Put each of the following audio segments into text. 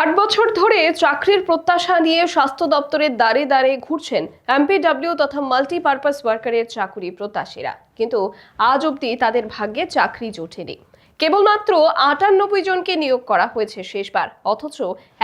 আট বছর ধরে চাকরির প্রত্যাশা নিয়ে স্বাস্থ্য দপ্তরের দ্বারে দ্বারে ঘুরছেন এমপিডব্লিউ তথা মাল্টিপারপাস ওয়ার্কারের চাকরি প্রত্যাশীরা। কিন্তু আজ অবধি তাদের ভাগ্যে চাকরি জোটেনি। কেবলমাত্র আটানব্বই জনকে নিয়োগ করা হয়েছে শেষবার, অথচ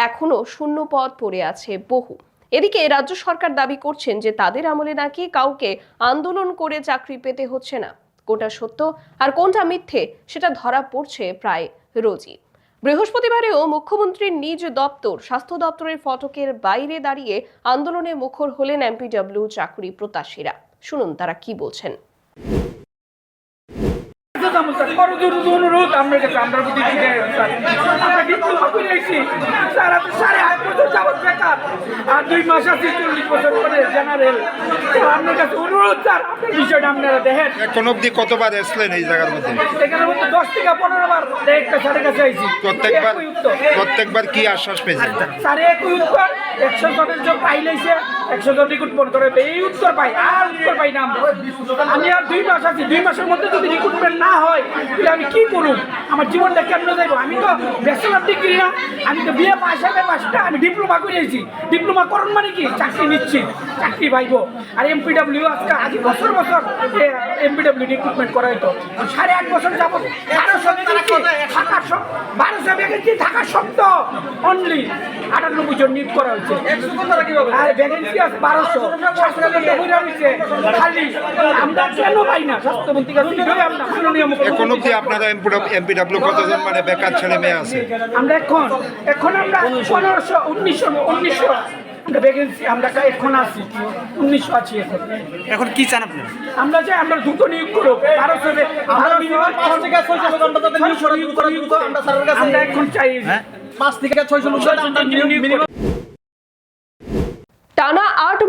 এখনও শূন্য পদ পড়ে আছে বহু। এদিকে রাজ্য সরকার দাবি করছেন যে তাদের আমলে নাকি কাউকে আন্দোলন করে চাকরি পেতে হচ্ছে না। কোনটা সত্য আর কোনটা মিথ্যে সেটা ধরা পড়ছে প্রায় রোজই। বৃহস্পতিবারেও মুখ্যমন্ত্রীর নিজ দপ্তর, স্বাস্থ্য দপ্তরের ফটকের বাইরে দাঁড়িয়ে আন্দোলনে মুখর হলেন এমপিডব্লিউ চাকরি প্রত্যাশীরা। শুনুন তারা কি বলছেন। অনুরোধ, আমরা আমরা ডিপ্লোমা করে আইছি স্যার আপনি সাড়ে আট বছর যাবত বেকার আর দুই মাস আছে চল্লিশ বছর পরে জেনারেল তো আপনার কাছে অনুরোধ স্যার আপনার বিষয়টা আপনারা দেখেন। এখন অব্দি কতবার এসলেন এই জায়গার মধ্যে? এখানে মধ্যে দশ থেকে পনেরো বার একটা স্যারের কাছে আইছি। প্রত্যেকবার প্রত্যেকবার কি আশ্বাস পেয়েছেন? স্যার একই উত্তর। একশো জনের পাইলেছে একশো জন রিক্রুটমেন্ট করে এই উত্তর পাই, আর উত্তর পাই না আমি আর দুই মাস আছি, দুই মাসের মধ্যে যদি রিক্রুটমেন্ট না হয়, তাহলে আমি কি করব আমার জীবনটা কেমন যাইব? আমি তো ব্যাচেলার ডিগ্রি না, আমি তো বিয়ে পাশ হবে পাশটা আমি ডিপ্লোমা করেছি ডিপ্লোমা করুন মানে কি? চাকরি নিচ্ছি চাকরি পাইব। আর এমপিডব্লিউ আজকে আগে বছর বছর এমপিডব্লিউ রিক্রুটমেন্ট করা হতো সাড়ে আট বছর যাব বারোশো থাকার সব বারোশো ভ্যাকেন্সি থাকার সত্য? অনলি আটানব্বই জন নিয়োগ করা হয়েছে। আর ভ্যাকেন্সি আছে বারোশো। খালি আমরা কেন পাই না? স্বাস্থ্যমন্ত্রী এখন আপনারা এমপিডব্লিউ কতজন মানে বেকার ছেলে মেয়ে আছে? আমরা এখন এখন আমরা পনেরোশো উনিশশো উনিশশো ভ্যাকেন্সি আমরা এখন আছি। উনিশশো আছি এখন। এখন কি চান আপনি? আমরা যে আমরা দ্রুত নিয়োগ করব ভারত আমরা minimum পাঁচ থেকে ছয়শো লোক আমরা তাদের নিয়োগ করা- নিয়োগ করা আমরা স্যারের কাছে- আমরা এখন চাই। হ্যাঁ। পাঁচ থেকে ছয়শো লোক আমরা মিনিমাম টানা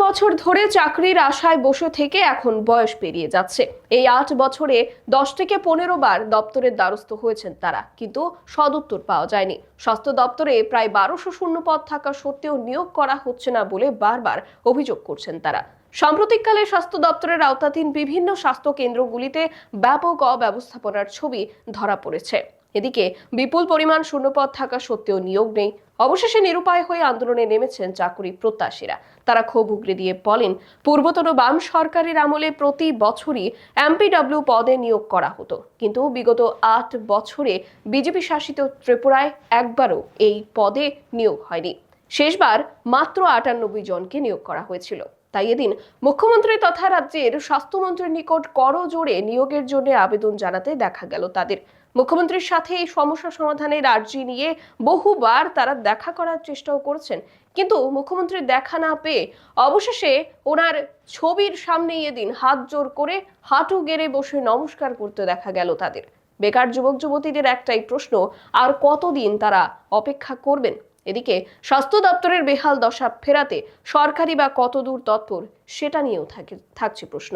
বছর ধরে চাকরির আশায় বসে থেকে এখন বয়স পেরিয়ে যাচ্ছে। এই আট বছরে দশ থেকে পনেরো বার দপ্তরের দ্বারস্থ হয়েছেন তারা, কিন্তু সদুত্তর পাওয়া যায়নি। স্বাস্থ্য দপ্তরে প্রায় বারোশো শূন্য পদ থাকা সত্ত্বেও নিয়োগ করা হচ্ছে না বলে বারবার অভিযোগ করছেন তারা। সাম্প্রতিককালে স্বাস্থ্য দপ্তরের আওতাধীন বিভিন্ন স্বাস্থ্য কেন্দ্রগুলিতে ব্যাপক অব্যবস্থাপনার ছবি ধরা পড়েছে। এদিকে বিপুল পরিমাণ শূন্যপদ থাকা সত্ত্বেও নিয়োগ নেই। অবশেষে নিরুপায় হয়ে আন্দোলনে নেমেছেন চাকুরি প্রত্যাশীরা। তারা ক্ষোভ উগরে দিয়ে বলেন, পূর্বতন বাম সরকারের আমলে প্রতি বছরই এমপিডব্লিউ পদে নিয়োগ করা হতো। কিন্তু বিগত আট বছরে বিজেপি শাসিত ত্রিপুরায় একবারও এই পদে নিয়োগ হয়নি। শেষবার মাত্র আটানব্বই জনকে নিয়োগ করা হয়েছিল। তাই এদিন মুখ্যমন্ত্রী তথা রাজ্যের স্বাস্থ্যমন্ত্রীর নিকট করজোড়ে নিয়োগের জন্য আবেদন জানাতে দেখা গেল তাদের। মুখ্যমন্ত্রীর সাথে এই সমস্যা সমাধানের আর্জি নিয়ে বহুবার তারা দেখা করার চেষ্টাও করছেন। কিন্তু মুখ্যমন্ত্রীর দেখা না পেয়ে অবশেষে ওনার ছবির সামনেই এদিন হাত জোর করে হাঁটু গেড়ে বসে নমস্কার করতে দেখা গেল তাদের। বেকার যুবক যুবতীদের একটাই প্রশ্ন, আর কতদিন তারা অপেক্ষা করবেন? এদিকে স্বাস্থ্য দপ্তরের বেহাল দশা ফেরাতে সরকারি বা কতদূর তৎপর সেটা নিয়েও থাকে থাকছে প্রশ্ন।